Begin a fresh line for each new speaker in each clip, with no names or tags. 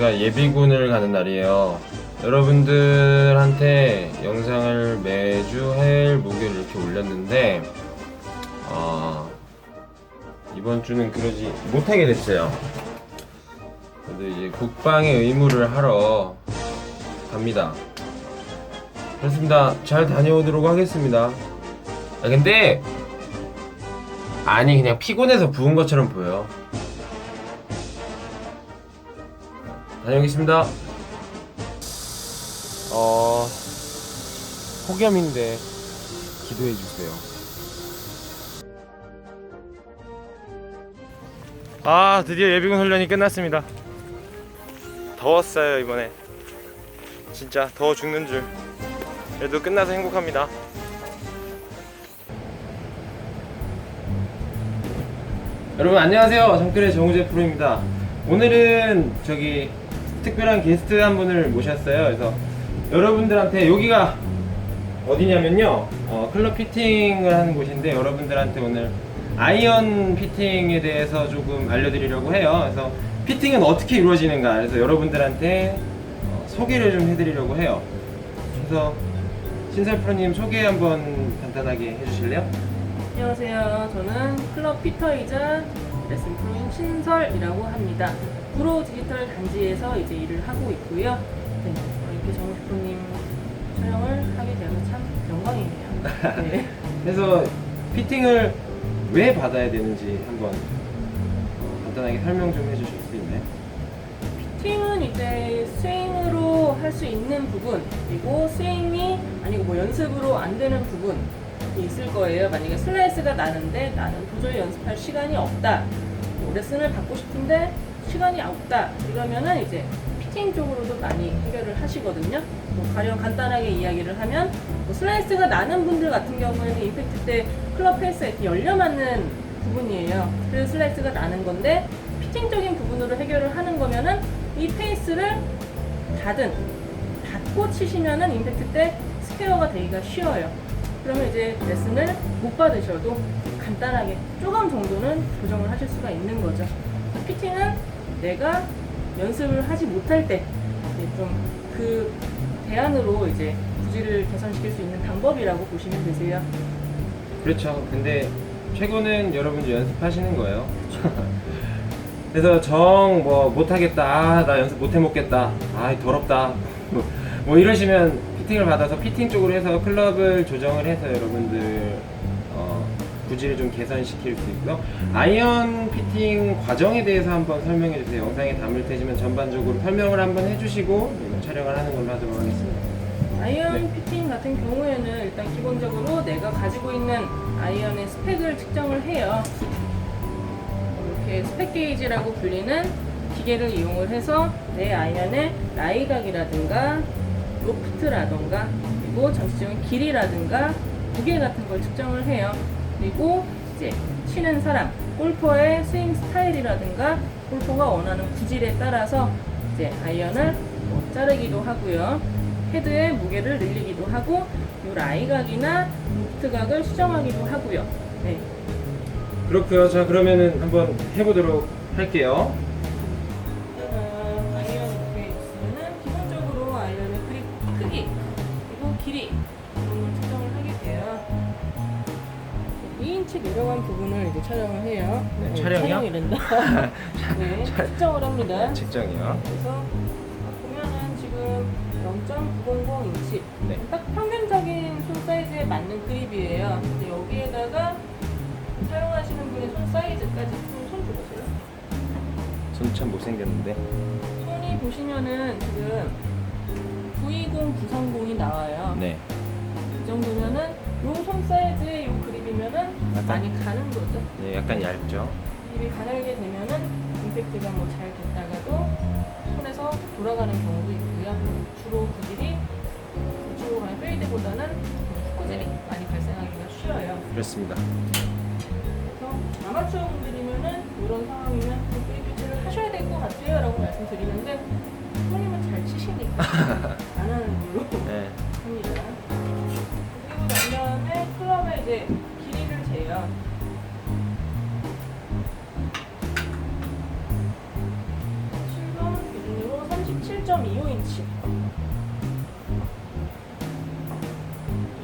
제가 예비군을 가는 날이에요. 여러분들한테 영상을 매주 화요일, 목요일 이렇게 올렸는데, 아, 이번 주는 그러지 못하게 됐어요. 그래도 이제 국방의 의무를 하러 갑니다. 그렇습니다. 잘 다녀오도록 하겠습니다. 아, 근데, 아니, 그냥 피곤해서 부은 것처럼 보여. 다녀오겠습니다. 어, 폭염인데 기도해 주세요. 아, 드디어 예비군 훈련이 끝났습니다. 더웠어요, 이번에. 진짜 더워 죽는 줄. 그래도 끝나서 행복합니다. 여러분 안녕하세요. 정글의 정우재 프로입니다. 오늘은 저기 특별한 게스트 한 분을 모셨어요. 그래서 여러분들한테 여기가 어디냐면요. 어, 클럽 피팅을 하는 곳인데 여러분들한테 오늘 아이언 피팅에 대해서 조금 알려드리려고 해요. 그래서 피팅은 어떻게 이루어지는가. 그래서 여러분들한테 어, 소개를 좀 해드리려고 해요. 그래서 신설 프로님 소개 한번 간단하게 해주실래요?
안녕하세요. 저는 클럽 피터이자 레슨 프로인 신설이라고 합니다. 구로 디지털 단지에서 이제 일을 하고 있고요. 네, 어, 이렇게 정우 셰프님 촬영을 하게 되어서 참 영광이네요. 네.
그래서 피팅을 왜 받아야 되는지 한번 어, 간단하게 설명 좀 해주실 수 있나요?
팀은 이제 스윙으로 할 수 있는 부분 그리고 스윙이 아니고 뭐 연습으로 안 되는 부분이 있을 거예요. 만약에 슬라이스가 나는데 나는 도저히 연습할 시간이 없다. 뭐 레슨을 받고 싶은데 시간이 없다. 이러면은 이제 피팅 쪽으로도 많이 해결을 하시거든요. 뭐 가령 간단하게 이야기를 하면 뭐 슬라이스가 나는 분들 같은 경우에는 임팩트 때 클럽 페이스가 이렇게 열려 맞는 부분이에요. 그래서 슬라이스가 나는 건데 피팅적인 부분으로 해결을 하는 거면은 이 페이스를 닫은 닫고 치시면은 임팩트 때 스퀘어가 되기가 쉬워요. 그러면 이제 레슨을 못 받으셔도 간단하게 조금 정도는 조정을 하실 수가 있는 거죠. 피팅은 내가 연습을 하지 못할 때 좀 그 대안으로 이제 부지를 개선시킬 수 있는 방법이라고 보시면 되세요.
그렇죠. 근데 최고는 여러분들 연습하시는 거예요. 그래서 정 뭐 못하겠다. 아, 나 연습 못 해 먹겠다. 아, 더럽다. 뭐 이러시면 피팅을 받아서 피팅 쪽으로 해서 클럽을 조정을 해서 여러분들 어, 구질을 좀 개선시킬 수 있고요. 아이언 피팅 과정에 대해서 한번 설명해 주세요. 영상에 담을 테지만 전반적으로 설명을 한번 해주시고 이거 촬영을 하는 걸로 하도록 하겠습니다.
아이언
네.
피팅 같은 경우에는 일단 기본적으로 내가 가지고 있는 아이언의 스펙을 측정을 해요. 이렇게 스펙 게이지라고 불리는 기계를 이용을 해서 내 아이언의 라이각이라든가 로프트라든가 그리고 전체적인 길이라든가 무게 같은 걸 측정을 해요. 그리고 이제 치는 사람, 골퍼의 스윙 스타일이라든가 골퍼가 원하는 구질에 따라서 이제 아이언을 뭐 자르기도 하고요. 헤드의 무게를 늘리기도 하고 요 라이각이나 로프트각을 수정하기도 하고요. 네.
그렇고요. 자 그러면은 한번 해보도록 할게요.
길이 걸 측정을 하게 돼요. 2인치 내려간 부분을 이제 촬영을 해요.
네, 촬영이요?
촬영이 된다. 네, 측정을 합니다.
측정이요.
그래서 보면은 지금 0.900인치
네.
딱 평균적인 손 사이즈에 맞는 그립이에요. 근데 여기에다가 사용하시는 분의 손 사이즈까지 좀손 줘보세요.
손참 못생겼는데.
손이 보시면은 지금 920, 930이 나와요.
네.
이 정도면은 요손 사이즈의 요 그립이면은
약간-
많이 가는 거죠.
네, 약간 얇죠.
그립이 가늘게 되면은 임팩트가 뭐 잘 됐다가도 손에서 돌아가는 경우도 있고요. 주로 구질이 우측으로 가는 페이드보다는 후구질이 많이 발생하기가 쉬워요.
그렇습니다.
그래서 아마추어 분들이면은 이런 상황이면 그립 교체를 하셔야 될 것 같아요 라고 말씀드리는데 잘 치시니까 안 하는 걸로
네.
합니다. 그리고 난 다음에 클럽의 이제 길이를 재요. 출발 30.25인치.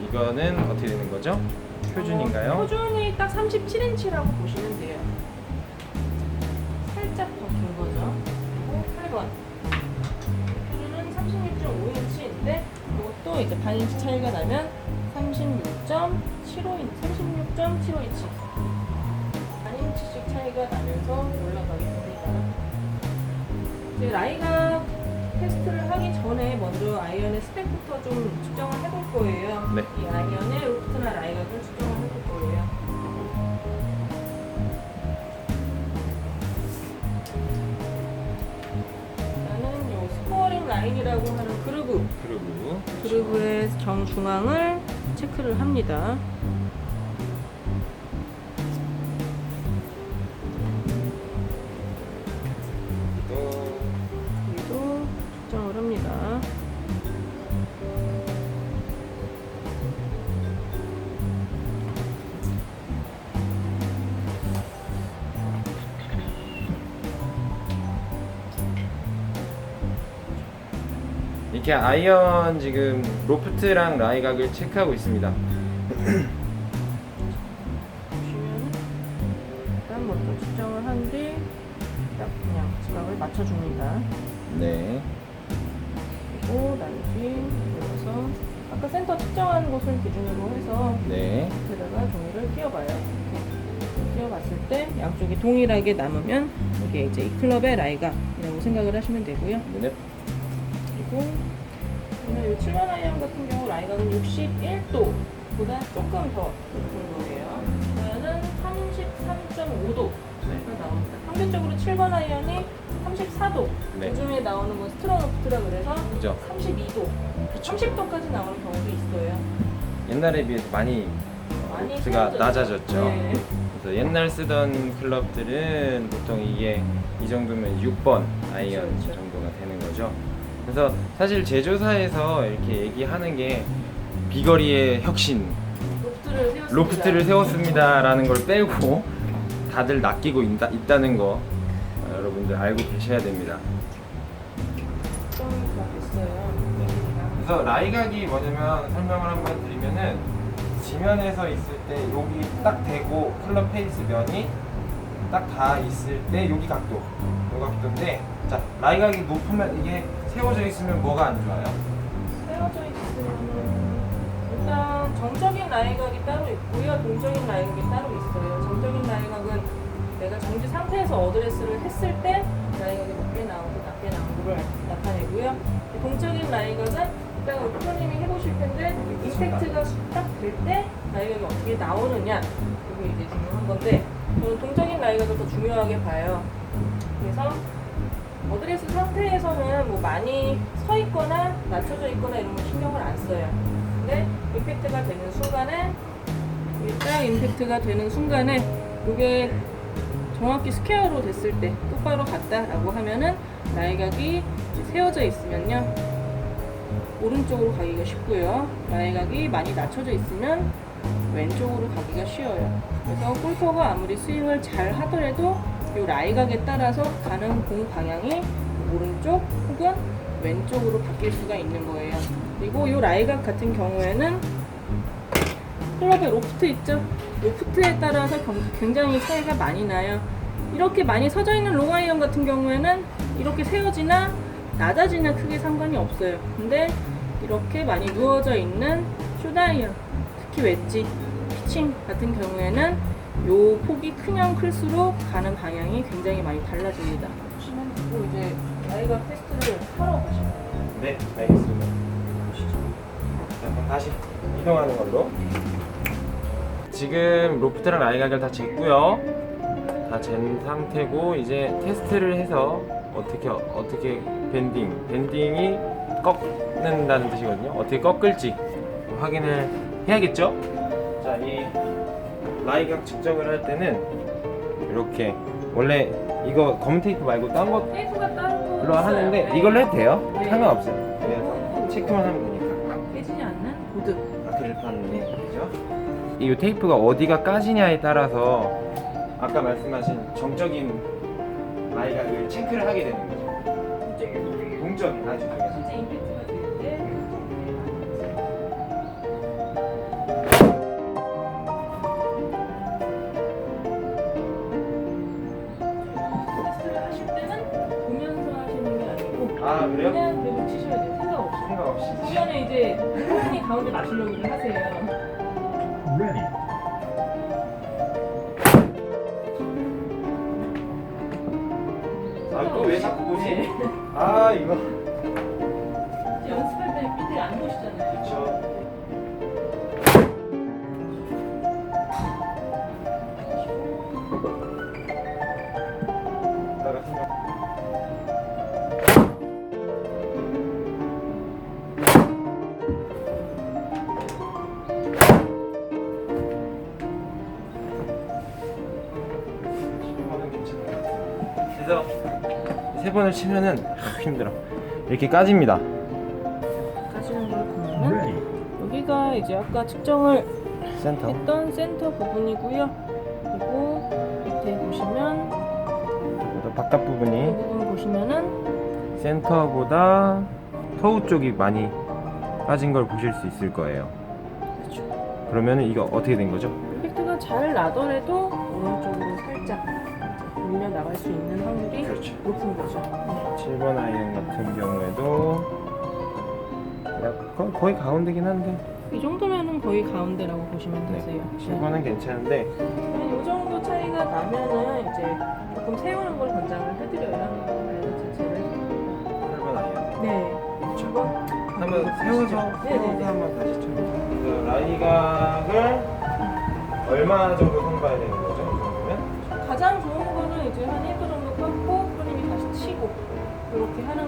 이거는 어떻게 되는 거죠? 표준인가요?
어, 표준이 딱 37인치라고 보시면 돼요. 살짝 더 긴 거죠. 그리고 8번. 표 이제 반인치 차이가 나면 36.75인치, 36.75인치. 반인치씩 차이가 나면서 올라가게 됩니다. 이제 라이가 테스트를 하기 전에 먼저 아이언의 스펙부터 좀 측정을 해볼 거예요.
네.
이 아이언의 로프트나 라이각을 측정을 해볼 라인이라고 하는 그루브,
그리고
그루브의 정중앙을 체크를 합니다.
이렇게 아이언 지금 로프트랑 라이 각을 체크하고 있습니다.
보시면 일단 먼저 측정을 한 뒤 딱 그냥 지각을 맞춰줍니다.
네.
그리고 난 뒤 눌러서 아까 센터 측정한 곳을 기준으로 해서
네.
밑에다가 종이를 끼워봐요. 이렇게 끼워봤을 때 양쪽이 동일하게 남으면 이게 이제 이 클럽의 라이가이라고 생각을 하시면 되고요.
네.
그리고 오늘 이 7번 아이언 같은 경우 라이가는 61도보다 조금 더 높은 거예요. 그러면은 33.5도 가 나옵니다. 평균적으로 7번 아이언이 34도.
네.
요즘에 나오는 건 스트로노프트라 그래서
그죠.
32도,
그쵸.
30도까지 나오는 경우도 있어요.
옛날에 비해서 많이
세워졌죠.
낮아졌죠.
네.
그래서 옛날 쓰던 클럽들은 보통 이게 이 정도면 6번 아이언
그쵸, 그쵸.
정도가 되는 거죠. 그래서 사실 제조사에서 이렇게 얘기하는 게 비거리의 혁신,
로프트를 세웠습니다.
로프트를 세웠습니다라는 걸 빼고 다들 낚이고 있다, 있다는 거 어, 여러분들 알고 계셔야 됩니다. 그래서 라이각이 뭐냐면 설명을 한번 드리면은 지면에서 있을 때 여기 딱 대고 클럽 페이스 면이 딱 다 있을 때 여기 각도 요 각도인데 자 라이각이 높으면 이게 세워져 있으면 뭐가 안 좋아요?
세워져 있으면 일단 정적인 라이각이 따로 있고요. 동적인 라이각이 따로 있어요. 정적인 라이각은 내가 정지 상태에서 어드레스를 했을 때 라이각이 높게 나오고 낮게 나오는 걸 나타내고요. 이 동적인 라이각은 이따가 프로님이 해보실 텐데 임팩트가 딱 될 때 라이각이 어떻게 나오느냐 이게 이제 중요한 건데 저는 동적인 라이각을 더 중요하게 봐요. 그래서 어드레스 상태에서는 뭐 많이 서 있거나 낮춰져 있거나 이런 거 신경을 안 써요. 근데 임팩트가 되는 순간에 딱 임팩트가 되는 순간에 이게 정확히 스퀘어로 됐을 때 똑바로 갔다라고 하면은 라이각이 이제 세워져 있으면요. 오른쪽으로 가기가 쉽고요. 라이각이 많이 낮춰져 있으면 왼쪽으로 가기가 쉬워요. 그래서 골퍼가 아무리 스윙을 잘 하더라도 이 라이각에 따라서 가는 공 방향이 오른쪽 혹은 왼쪽으로 바뀔 수가 있는 거예요 그리고 이 라이각 같은 경우에는 클럽의 로프트 있죠? 로프트에 따라서 경- 굉장히 차이가 많이 나요. 이렇게 많이 서져 있는 롱아이언 같은 경우에는 이렇게 세워지나 낮아지나 크게 상관이 없어요. 근데 이렇게 많이 누워져 있는 숏아이언, 특히 웨지, 피칭 같은 경우에는 요 폭이 크면 클수록 가는 방향이 굉장히 많이 달라집니다. 보시면 되고 이제 라이가 테스트를 하러 가시면
네 알겠습니다. 자 그럼 다시 이동하는 걸로. 지금 로프트랑 라이각을 다 쟀고요. 다 잰 상태고 이제 테스트를 해서 어떻게 어떻게 밴딩 밴딩이 꺾는다는 뜻이거든요. 어떻게 꺾을지 확인을 해야겠죠. 자 이 라이각 측정을 할 때는 이렇게 원래 이거 검은 테이프 말고 딴거
테이프가 따로
물론 하는데
있어요. 네.
이걸로 해도 돼요.
네.
상관없어요. 그래서 체크만 하면 되니까.
깨지지 않는 보드.
아크릴판
네.
그죠? 이 테이프가 어디가 까지냐에 따라서 아까 말씀하신 정적인 라이각을 체크를 하게 되는 거죠. 동적. 실질적인 단추 중에서.
실제 임팩트 가운데 맞추려고 하세요.
Ready.
아또왜 자꾸 보지?
네.
아 이거.
연습할 때 밑에 안 보시잖아요.
그렇 세 번을 치면은 아, 힘들어. 이렇게 까집니다.
가시는 걸 보면은
Ready.
여기가 이제 아까 측정을
센터.
했던 센터 부분이고요. 그리고 밑에 보시면
보다 바깥
이
부분이
부분 보시면은
센터보다 터우 쪽이 많이 빠진 걸 보실 수 있을 거예요.
그렇죠.
그러면 이거 어떻게 된 거죠?
임팩트가 잘 나더라도 오른쪽으로 갈 수 있는 확률이
그렇죠.
높은 거죠. 네.
7번 아이언 같은 경우에도 약간 거의 가운데긴 한데
이 정도면은 거의 가운데라고 보시면
네.
되세요.
7번은 괜찮은데
이 정도 차이가 나면은 이제 조금 세우는 걸 권장을 해드려요. 아이언 자체를.
8번 아이언
네.
그렇죠.
한번
세워서
네네네.
세워서 한번 다시 쳐보세요. 그 라이각을 얼마 정도 선봐야 되는 거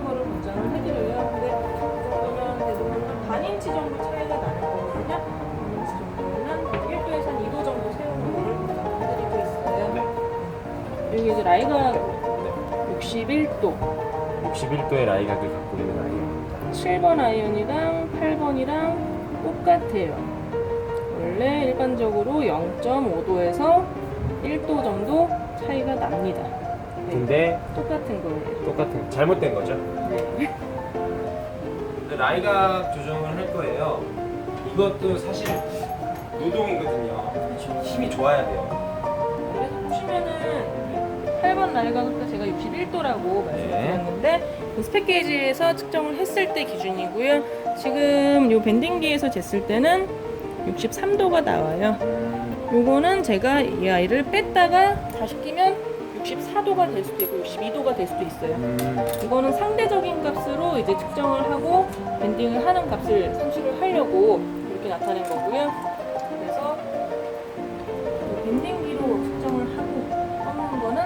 거를 권장을 해드려요. 근데 그 정도면 대부분 한 반인치 정도 차이가 나는 거거든요. 반 인치 정도면 1도에서 한 2도 정도 세우는 거를 권장을 해드리고 있어요.
네.
여기 이제 라이가
네.
61도
61도의 라이각을 갖고 있는 아이언입니다.
7번 아이언이랑 8번이랑 똑같아요. 원래 일반적으로 0.5도에서 1도 정도 차이가 납니다. 네,
근데
똑같은 거예요.
똑같은 잘못된 거죠?
네.
라이각 조정을 할 거예요. 이것도 사실 노동이거든요. 힘이 좋아야 돼요.
그래서 보시면은 8번 날가가 제가 61도라고 말씀드렸는데 그 스펙 게이지에서 측정을 했을 때 기준이고요. 지금 이 밴딩기에서 쟀을 때는 63도가 나와요. 요거는 제가 이 아이를 뺐다가 다시 끼면 64도가 될 수도 있고 62도가 될 수도 있어요.
음,
이거는 상대적인 값으로 이제 측정을 하고 밴딩을 하는 값을 산출을 하려고 이렇게 나타낸 거고요. 그래서 이 밴딩기로 측정을 하고 하는 거는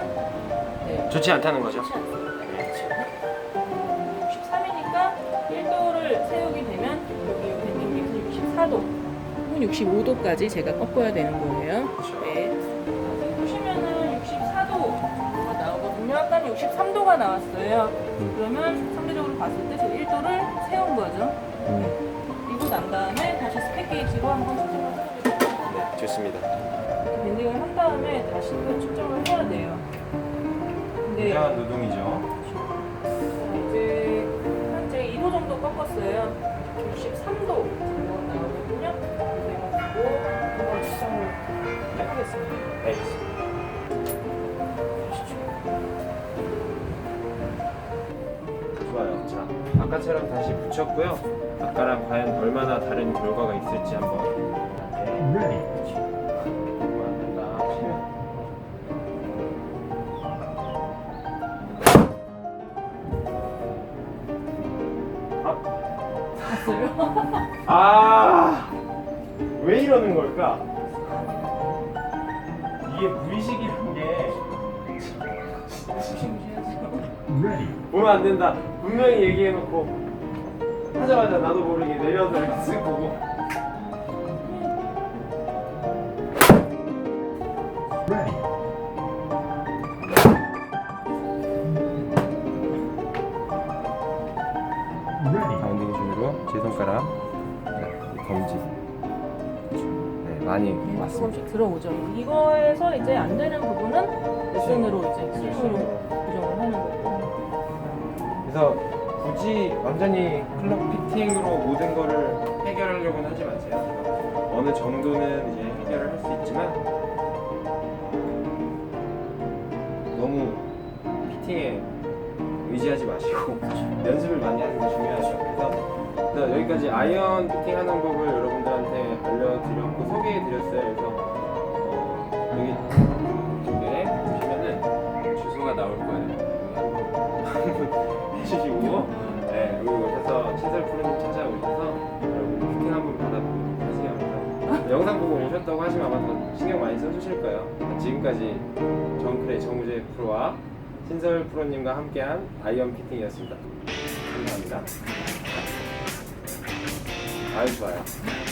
네,
좋지 않다는 거죠?
그렇지 않습니다. 그렇죠. 63이니까 1도를 세우게 되면 여기 이 밴딩기에서 64도 혹은 65도까지 제가 꺾어야 되는 거예요. 63도가 나왔어요.
음.
그러면 상대적으로 봤을 때 저 1도를 세운 거죠.
음,
그리고 난 다음에 다시 스펙 게이지로 한번 측정을 해보겠습니다.
좋습니다.
밴딩을 한 다음에 다시 또 측정을 해야 돼요. 근데
굉장한 노동이죠.
이제 현재 2도 정도 꺾었어요. 63도 정도 나오거든요. 그래가지고 한번 측정을 해보겠습니다.
네. 아까처럼 다시 붙였고요. 아까랑 과연 얼마나 다른 결과가 있을지 한번.
봤어요?
아, 왜 이러는 걸까? 이게 무의식이 보면 안 된다. 분명히 얘기해놓고 하자마자 나도 모르게 내려서 이렇게 쓱 보고. 가운데 제 손가락, 네, 검지. 네, 많이 맞습니다.
조금씩 들어오죠. 이거에서 이제 안 되는 부분은 레슨으로 이제 스윙으로
완전히 클럽 피팅으로 모든 거를 해결하려고는 하지 마세요. 어느 정도는 이제 해결을 할 수 있지만 너무 피팅에 의지하지 마시고 연습을 많이 하는 게 중요하죠. 그래서 여기까지 아이언 피팅 하는 법을 여러분들한테 알려드렸고 소개해드렸어요. 그래서 어, 여기 쪽에 보시면은 주소가 나올 거예요. 한번 해주시고 네, 여기 오셔서 신설 프로님 찾아오셔서 여러분 피팅 한번 받아보도록 하세요. 영상 보고 오셨다고 하시면 아마 더 신경 많이 써주실 거예요. 지금까지 정크레 정우재 프로와 신설 프로님과 함께한 아이언 피팅이었습니다. 감사합니다. 아유 좋아요.